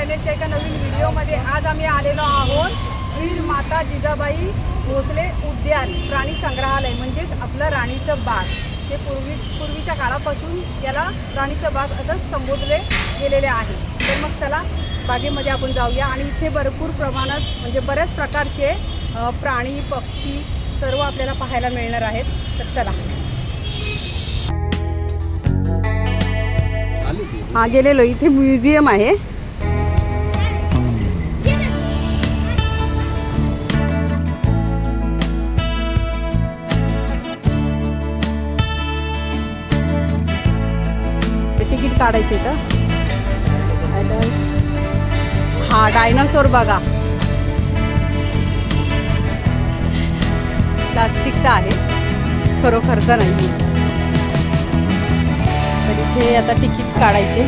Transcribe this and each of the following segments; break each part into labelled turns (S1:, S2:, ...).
S1: चॅनलच्या एका नवीन व्हिडिओमध्ये आज आम्ही आलेलो आहोत. वीर माता जिजाबाई भोसले उद्यान प्राणी संग्रहालय म्हणजेच आपलं राणीचं बाग. हे पूर्वी पूर्वीच्या काळापासून याला राणीचं बाग असं संबोधले गेलेले आहे. तर मग चला बागेमध्ये आपण जाऊया. आणि इथे भरपूर प्रमाणात म्हणजे बऱ्याच प्रकारचे प्राणी पक्षी सर्व आपल्याला पाहायला मिळणार आहेत. तर चला. हा गेलेलो. इथे म्युझियम आहे. काढायचे तर हा डायनासोर बघा. प्लास्टिकचा आहे. खरोखरचा नाही. तर इथे आता तिकीट काढायचे.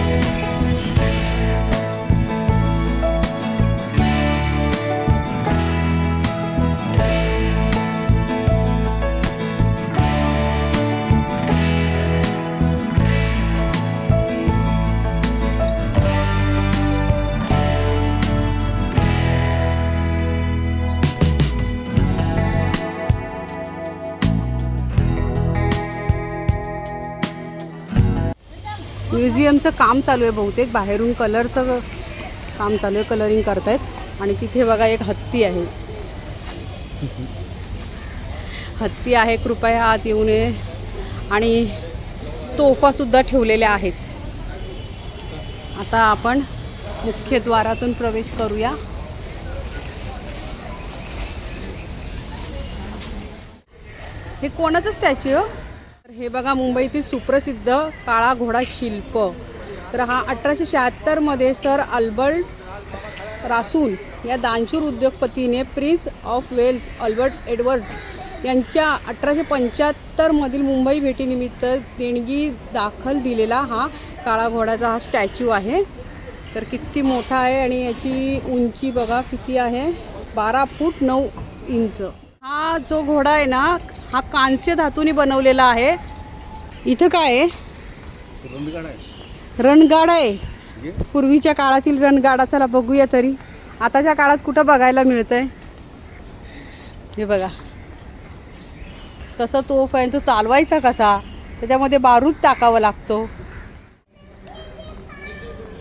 S1: म्युझियमचं काम चालू आहे बहुतेक. बाहेरून कलरचं काम चालू आहे कलरिंग करतायत. आणि तिथे बघा एक हत्ती आहे. हत्ती आहे कृपया आत येऊ नये. आणि तोफासुद्धा ठेवलेल्या आहेत. आता आपण मुख्य द्वारातून प्रवेश करूया. हे कोणाचं स्टॅच्यू आहे हो? हे बघा मुंबईतील सुप्रसिद्ध काळा घोडा शिल्प. तर हा अठराशे शहात्तरमध्ये सर अल्बर्ट रासूल या दानशूर उद्योगपतीने Prince of Wales Albert Edward यांच्या अठराशे पंच्याहत्तरमधील मुंबई भेटीनिमित्त देणगी दाखल दिलेला हा काळा घोडाचा हा स्टॅच्यू आहे. तर किती मोठा आहे आणि याची उंची बघा किती आहे? बारा फूट नऊ इंच. हा जो घोडा आहे ना हा कांस्य धातूने बनवलेला आहे. इथं काय आहे? रणगाडा आहे. पूर्वीच्या काळातील रणगाडा चला बघूया तरी. आताच्या काळात कुठं बघायला मिळतंय? हे बघा. कसा तोफ आहे तो चालवायचा कसा? त्याच्यामध्ये बारूद टाकावा लागतो.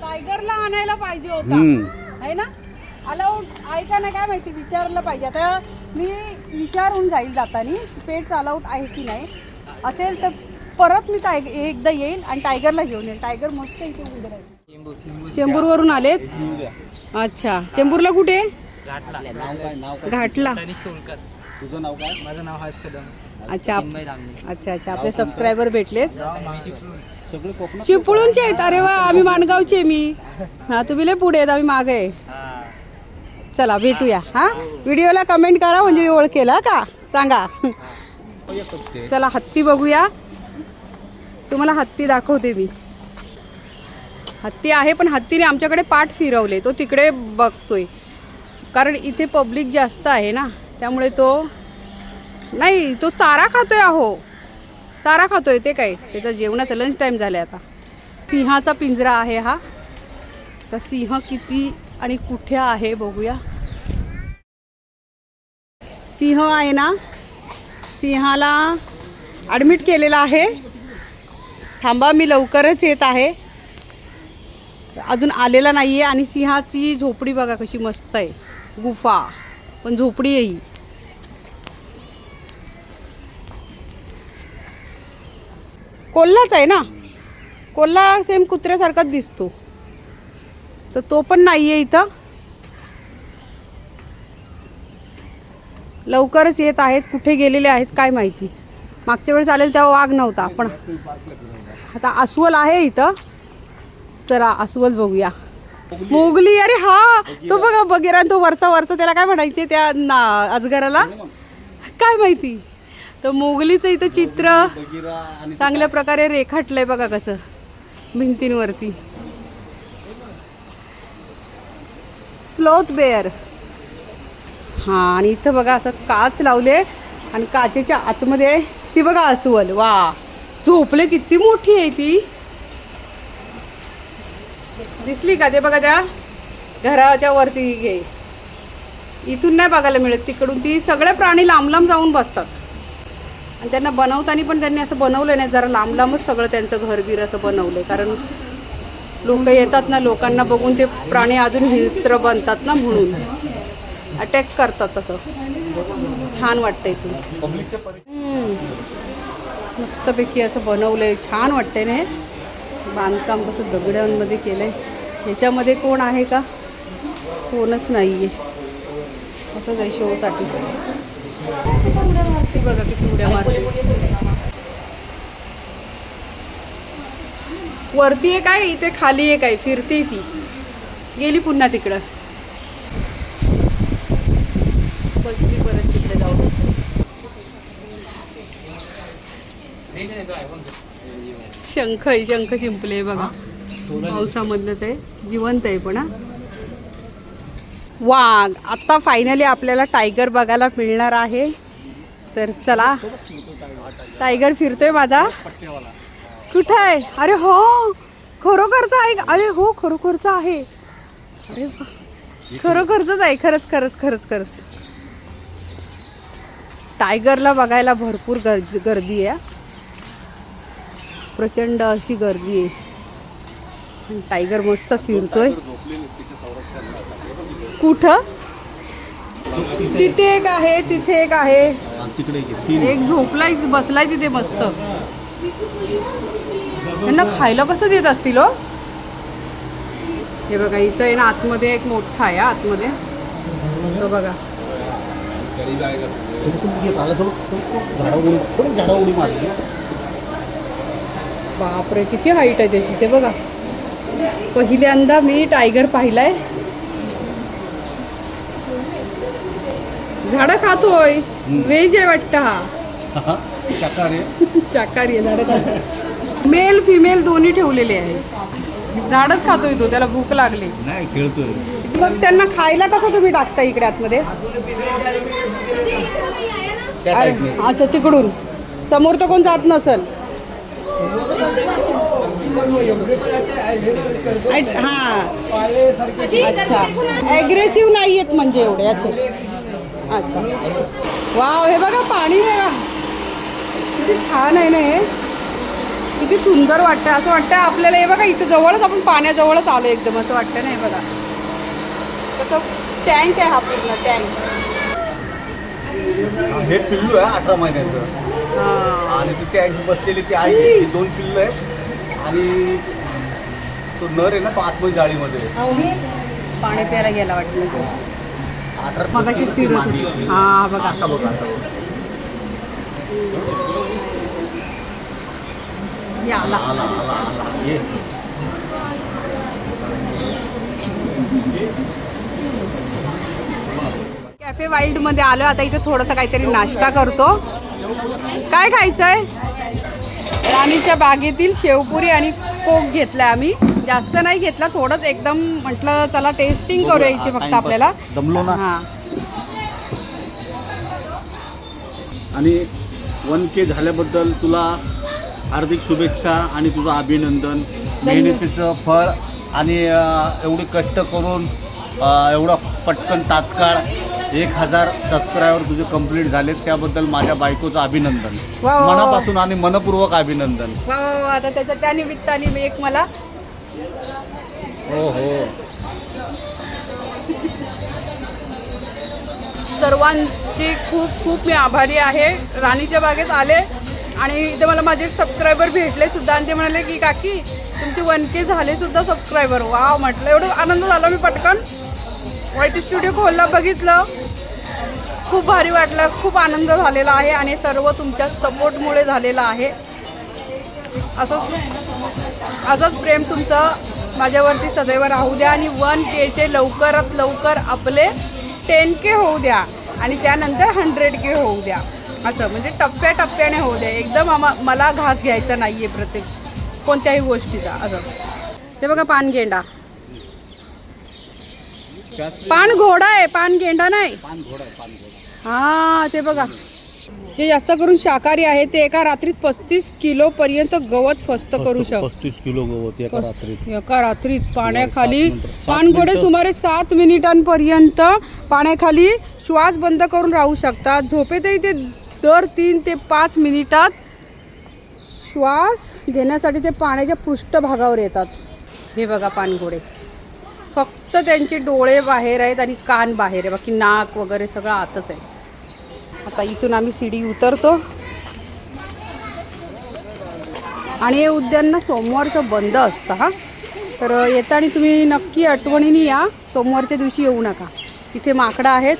S1: टायगरला आणायला पाहिजे होता. आहे ना? अलाउड आहे का नाही काय माहिती? विचारलं पाहिजे. आता मी विचारून जाईल जाताना पेट्स अलाउड आहे की नाही. असेल तर परत मी टायग एकदा येईल आणि टायगरला घेऊन येईल टायगर मस्त इथे उभे राहील चेंबूरवरून आलेत? अच्छा. चेंबूरला कुठे? घाटला.
S2: तुझं नाव काय?
S3: माझं नाव हर्ष कदम.
S1: अच्छा. अच्छा अच्छा. आपले सबस्क्रायबर भेटलेत. चिपळूणचे आहेत. अरे वा आम्ही माणगावचे मी. हा तुम्ही लय पुढे आहेत. आम्ही मागे आहे. चला भेटूया. हा? व्हिडिओला कमेंट करा म्हणजे मी ओळखेल का? सांगा. चला हत्ती बघूया. तुम्हाला हत्ती दाखवते मी. हत्ती आहे पण हत्तीने आमच्याकडे पाठ फिरवले. तो तिकडे बघतोय. कारण इथे पब्लिक जास्त आहे ना त्यामुळे तो नाही तो चारा खातोय अहो. चारा खातोय ते काय? त्याचा जेवणाचा लंच टाईम झाला आता. सिंहाचा पिंजरा आहे हा. तर सिंह किती आणि कुठे आहे बघूया. सिंह आहे ना सिंहाला ॲडमिट केलेला आहे. थांबा मी लवकरच येत आहे. अजून आलेला नाही आहे आणि सिंहाची झोपडी बघा कशी मस्त आहे. गुफा पण झोपडी आहे ही. कोल्हाच आहे ना? कोल्हा सेम कुत्र्यासारखाच दिसतो. तर तो पण नाही आहे इथं. लवकरच येत आहेत कुठे गेलेले आहेत काय माहिती. मागच्या वेळेस आलेल तेव्हा वाघ नव्हता पण आता अस्वल आहे इथं. तर अस्वल बघूया. मोगली अरे हा! तो बघा बगेरा तो वरचा वरचा त्याला काय म्हणायचे त्या ना अजगराला? काय माहिती? तर मोगलीचं इथं चित्र चांगल्या प्रकारे रेखाटलंय बघा कसं भिंतींवरती. Sloth bare. हां आणि इथं बघा असं काच लावले आणि काचेच्या आतमध्ये ती बघा अस्वल वा. झोपले किती मोठी आहे ती. दिसली का ते बघा त्या घराच्या वरती घे इथून नाही बघायला मिळत तिकडून ती सगळे प्राणी लांब लांब जाऊन बसतात. आणि त्यांना बनवताना पण त्यांनी असं बनवलं नाही जरा लांब लांबच सगळं त्यांचं घरबीर असं बनवलं कारण लोक येतात ना लोकांना बघून ते प्राणी अजून हिंस्त्र बनतात ना म्हणून. अटॅक करतात तसं. छान वाटतं इथून मस्तपैकी असं बनवलंय. छान वाटतंय ना हे. बांधकाम कसं दगडांमध्ये केलंय. ह्याच्यामध्ये कोण आहे का? कोणच नाही आहे असंच आहे शोसाठी. ती बघा कशी उड्या मारते. वरती आहे काय? इथे खाली आहे काय? फिरते ती. गेली पुन्हा तिकडं बसली परत तिकडे जाऊन शंख आहे शंख शिंपले बघा. पावसामधलंच आहे. जिवंत आहे पण हा. वाघ आता फायनली आपल्याला टायगर बघायला मिळणार आहे. तर चला. टायगर फिरतोय माझा. कुठं आहे? अरे हो खरोखरचा आहे. अरे हो खरोखरचा आहे. अरे. खरोखरच आहे. खरंच खरंच खरंच खरंच. टायगरला बघायला भरपूर गर्दी गर्दी आहे. प्रचंड अशी गर्दी आहे. टायगर मस्त फिरतोय. कुठं? तिथे एक आहे तिथे एक आहे. एक झोपलाय बसलाय तिथे मस्त. त्यांना खायला कसं देत असतील हो? हे बघा इथं आहे ना आतमध्ये एक मोठा आहे आतमध्ये. तो बघा.
S2: झाडा उडी मारली?
S1: बापरे किती हाईट आहे त्याची ते बघा. पहिल्यांदा मी टायगर पाहिलाय. झाडं खातोय व्हेज आहे वाटतं हा.
S2: शाकाहारी आहे.
S1: झाडं खातो. मेल फिमेल दोन्ही ठेवलेले आहे. झाडच खातोय तो त्याला भूक लागली.
S2: नाही खेळतोय.
S1: मग त्यांना खायला कसं तुम्ही टाकता इकडे आतमध्ये? अच्छा तिकडून. समोर तर कोण जात नसल. हा. अच्छा. ॲग्रेसिव्ह नाही आहेत म्हणजे एवढे याचे अच्छा. वाव हे बघा पाणी बघा. किती छान आहे ना हे. किती सुंदर वाटतं असं वाटतं आपल्याला हे बघा इथं जवळच आपण पाण्याजवळच आलो एकदम असं वाटतं ना हे बघा. कसं टँक आहे हा पूर्ण टँक
S2: हे पिल्लू आहे अठरा महिन्याचं. आणि तिथे आईची बसलेली ती आई. ती दोन पिल्लू आहे आणि तो नर आहे ना तो आतमध्ये जाळीमध्ये आहे.
S1: पाणी प्यायला गेला वाटतं.
S2: अठरा दिवसाची
S1: फिरत
S2: मादी.
S1: होती. हा बघा.
S2: आता बघा आता बघा.
S1: या आला.
S2: आला आला आला. ये.
S1: कॅफे वाईल्डमध्ये आलो आता इथे थोडंसं काहीतरी नाश्ता करतो. काय खायचंय? राणीच्या बागेतील शेवपुरी आणि कोक घेतलाय आम्ही. जास्त नाही घेतला थोडंच एकदम म्हटलं चला टेस्टिंग करू यायची फक्त. आपल्याला.
S2: दमलो ना.
S1: हा.
S2: आणि वन के झाल्याबद्दल तुला हार्दिक शुभेच्छा आणि तुझं अभिनंदन. मेहनतीचं फळ आणि अं, एवढे कष्ट करून अं, एवढा पटकन तात्काळ एक हजार सबस्क्रायबर तुझे कंप्लीट झालेत. त्याबद्दल माझ्या बायकोचं अभिनंदन.
S1: वा, वा, वा.
S2: मनापासून आणि मनपूर्वक अभिनंदन.
S1: वा वा वा. आता त्याच्या त्या निमित्ताने मी एक मला
S2: हो हो
S1: सर्वांची खूप खूप मी आभारी आहे. राणीच्या बागेत आले आणि इथे मला माझे सबस्क्रायबर भेटले सुद्धा. आणि ते म्हणाले की काकी तुमचे वन के झाले सुद्धा सबस्क्रायबर वा म्हटलं. एवढं आनंद झाला मी पटकन. वाईट स्टुडिओ खोलला बघितलं. खूप भारी वाटलं खूप आनंद झालेला आहे आणि सर्व तुमच्या सपोर्टमुळे झालेला आहे. असंच असंच प्रेम तुमचं माझ्यावरती सदैव राहू द्या आणि वन केचे लवकरात लवकर आपले टेन के होऊ द्या आणि त्यानंतर हंड्रेड के होऊ द्या. असं म्हणजे टप्प्याटप्प्याने होऊ द्या. एकदम आमा मला घास घ्यायचा नाही आहे प्रत्येक कोणत्याही गोष्टीचा. असं. ते बघा पानगेंडा पान घोडा आहे पान गेंडा नाही. हा ते बघा. जे जास्त करून शाकाहारी आहे ते एका रात्रीत पस्तीस किलो पर्यंत गवत फस्त करू शकतो
S2: पस्तीस किलो गवत एका रात्रीत.
S1: एका रात्रीत पाण्याखाली
S2: मिनिटं.
S1: सुमारे सात मिनिटांपर्यंत पाण्याखाली श्वास बंद करून राहू शकतात झोपेतही ते दर तीन ते पाच मिनिटात श्वास घेण्यासाठी ते पाण्याच्या पृष्ठभागावर येतात. हे बघा पाणघोडे फक्त त्यांचे डोळे बाहेर आहेत आणि कान बाहेर आहे. बाकी नाक वगैरे सगळं आतच आहे. आता इथून आम्ही सीडी उतरतो. आणि हे उद्यान ना सोमवारचं बंद असतं हां. तर येताना तुम्ही नक्की आठवणीने या. सोमवारच्या दिवशी येऊ नका. इथे माकडं आहेत.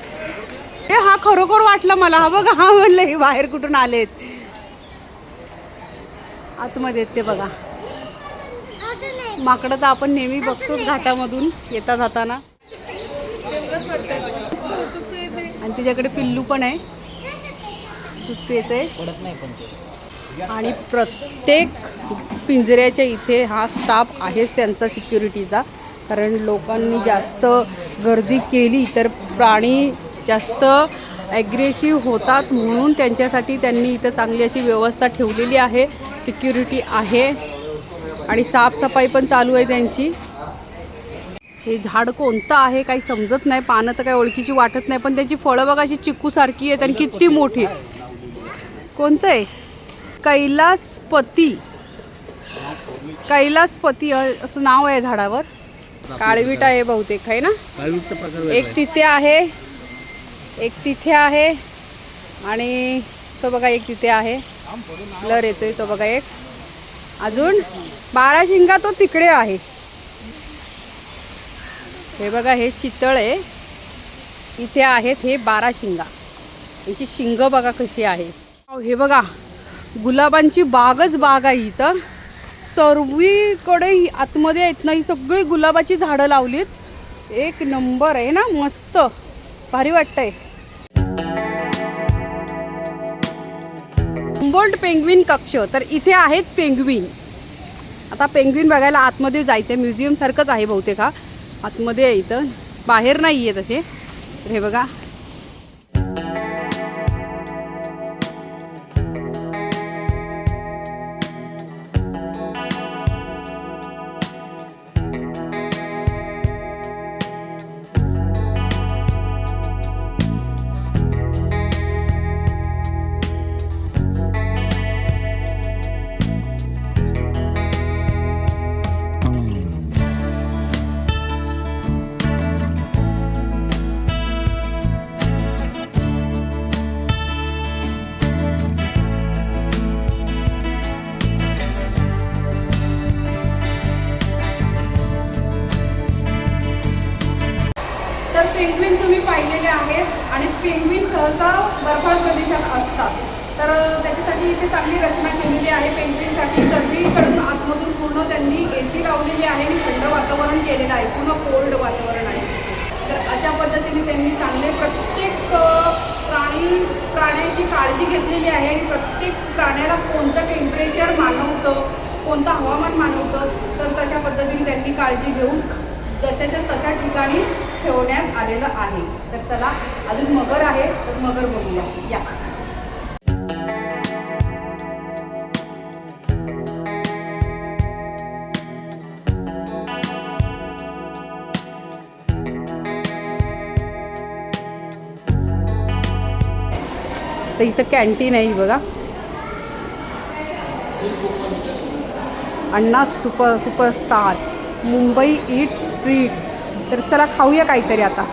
S1: हे हा खरोखर वाटलं मला. हा बघा हा म्हणलं हे बाहेर कुठून आलेत. आतमध्ये येत ते बघा. माकडं तर आपण नेहमी बघतोच घाटामधून येता जाताना. आणि तिच्याकडे पिल्लू पण आहे. दूध पिते आणि प्रत्येक पिंजऱ्याच्या इथे हा स्टाफ आहेच त्यांचा सिक्युरिटीचा. कारण लोकांनी जास्त गर्दी केली तर प्राणी जास्त ॲग्रेसिव्ह होतात म्हणून त्यांच्यासाठी त्यांनी इथं चांगली अशी व्यवस्था ठेवलेली आहे. सिक्युरिटी आहे. आणि साफसफाई पण चालू आहे त्यांची. हे झाड कोणतं आहे काही समजत नाही. पानं तर काही ओळखीची वाटत नाही. पण त्याची फळं बघा अशी चिक्कूसारखी आहेत आणि किती मोठी. कोणतं आहे कैलासपती कैलासपती असं नाव आहे झाडावर. काळवीट आहे बहुतेक आहे ना? एक तिथे आहे एक तिथे आहे आणि तो बघा एक तिथे आहे. लर येतोय तो बघा एक. अजून बारा शिंगा तो तिकडे आहे. हे बघा हे चितळ आहे. इथे आहेत हे बारा शिंगा यांची शिंग बघा कशी आहे. हे बघा गुलाबांची बागच बाग आहे इथं. सर्वीकडे आतमध्ये आहेत ना ही सगळी गुलाबाची झाडं लावलीत. एक नंबर आहे ना मस्त. भारी वाटतंय. बोल्ट पेंग्विन कक्ष तर इथे आहेत पेंग्विन. आता पेंग्विन बघायला आतमध्ये जायचं आहे म्युझियम सारखंच आहे बहुतेक हा. आतमध्ये आहे इथं. बाहेर नाही आहे तसे. तर हे बघा इथे चांगली रचना केलेली आहे. पेंटिंगसाठी सर्वीकडून आतमधून पूर्ण त्यांनी ए सी लावलेली आहे आणि थंड वातावरण केलेलं आहे. पूर्ण कोल्ड वातावरण आहे. तर अशा पद्धतीने त्यांनी चांगले प्रत्येक प्राणी प्राण्याची काळजी घेतलेली आहे आणि प्रत्येक प्राण्याला कोणतं टेम्परेचर मानवतं कोणतं हवामान मानवतं तर तशा पद्धतीने त्यांनी काळजी घेऊन जशाच्या तशा ठिकाणी ठेवण्यात आलेलं आहे. तर चला अजून मगर आहे तर मगर बघूया. या. तर इथं कॅन्टीन आहे ही बघा. अण्णा super superstar Mumbai eat street तर चला खाऊया काहीतरी आता.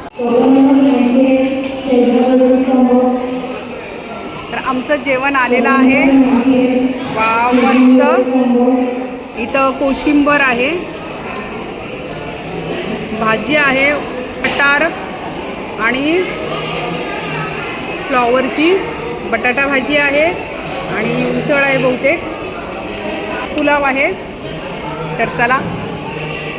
S1: तर आमचं जेवण आलेलं आहे. वा मस्त. इथं कोशिंबर आहे. भाजी आहे मटार आणि फ्लॉवरची बटाटा भाजी आहे आणि उसळ आहे बहुतेक. पुलाव आहे. तर चला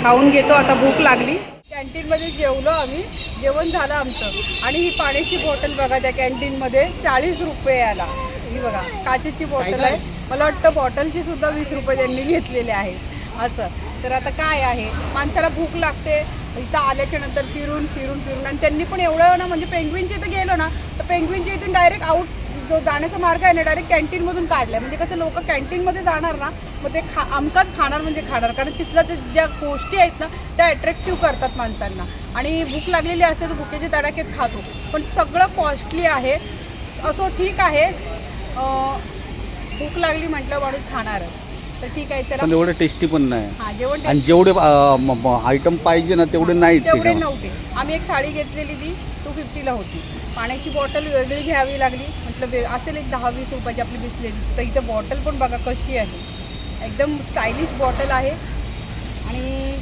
S1: खाऊन घेतो. आता भूक लागली. कॅन्टीनमध्ये जेवलो आम्ही. जेवण झालं आमचं. आणि ही पाण्याची बॉटल बघा त्या कॅन्टीनमध्ये. चाळीस रुपये आला ही बघा काचेची बॉटल आहे. मला वाटतं बॉटलची सुद्धा वीस रुपये त्यांनी घेतलेले आहे. असं. तर आता काय आहे? माणसाला भूक लागते. इथं आल्याच्यानंतर फिरून फिरून फिरून. आणि त्यांनी पण एवढं ना म्हणजे पेंग्विनच्या इथं गेलो ना तर पेंग्विनच्या इथून डायरेक्ट आउट जो जाण्याचा मार्ग आहे ना डायरेक्ट कॅन्टीनमधून काढलाय. म्हणजे कसं लोक कॅन्टीनमध्ये जाणार ना मग ते खा आमकाच खाणार म्हणजे खाणार. कारण तिथल्या ते ज्या गोष्टी आहेत ना त्या अट्रॅक्टिव्ह करतात माणसांना. आणि भूक लागलेली असते तर भुकेचे तडाखेत खातो. पण सगळं कॉस्टली आहे. असो ठीक आहे. भूक लागली म्हटलं माणूस खाणारच. तर ठीक आहे
S2: पण एवढं टेस्टी पण नाही.
S1: हां
S2: आणि जेवढे आयटम पाहिजे ना तेवढे नाहीत
S1: तेवढे. नव्हते. आम्ही एक थाळी घेतलेली ती टू फिफ्टीला होती. पाण्याची बॉटल वेगळी घ्यावी लागली. म्हटलं वे असेल एक दहा वीस रुपयाची आपली बिसलेरी. तर इथं बॉटल पण बघा कशी आहे. एकदम स्टायलिश बॉटल आहे. आणि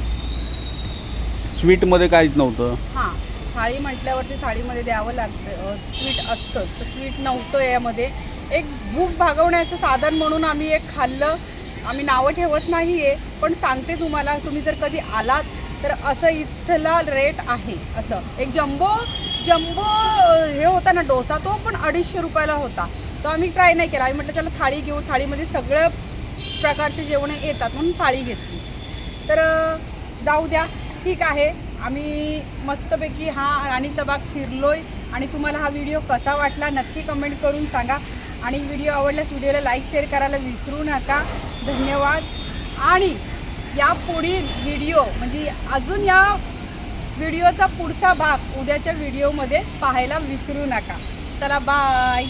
S2: स्वीटमध्ये काहीच नव्हतं.
S1: हां थाळी म्हटल्यावरती थाळीमध्ये द्यावं लागतं स्वीट असतं. तर स्वीट नव्हतं यामध्ये. एक भूक भागवण्याचं साधन म्हणून आम्ही एक खाल्लं. आम्ही नावं ठेवत नाही आहे पण सांगते तुम्हाला तुम्ही जर कधी आलात तर असं इथला रेट आहे. असं. एक जम्बो जम्बो हे होता ना डोसा तो पण अडीचशे रुपयाला होता. तो आम्ही ट्राय नाही केला. आम्ही म्हटलं चला थाळी घेऊ. थाळीमध्ये सगळं प्रकारचे जेवण येतात म्हणून थाळी घेतली. तर जाऊ द्या. ठीक आहे. आम्ही मस्तपैकी हा राणीचा बाग फिरलोय. आणि तुम्हाला हा व्हिडिओ कसा वाटला नक्की कमेंट करून सांगा. आणि व्हिडिओ आवडल्यास व्हिडिओला लाईक शेअर करायला विसरू नका. धन्यवाद. आणि या पुढील व्हिडिओ म्हणजे अजून या व्हिडिओचा पुढचा भाग उद्याच्या व्हिडिओमध्ये पाहायला विसरू नका. चला बाय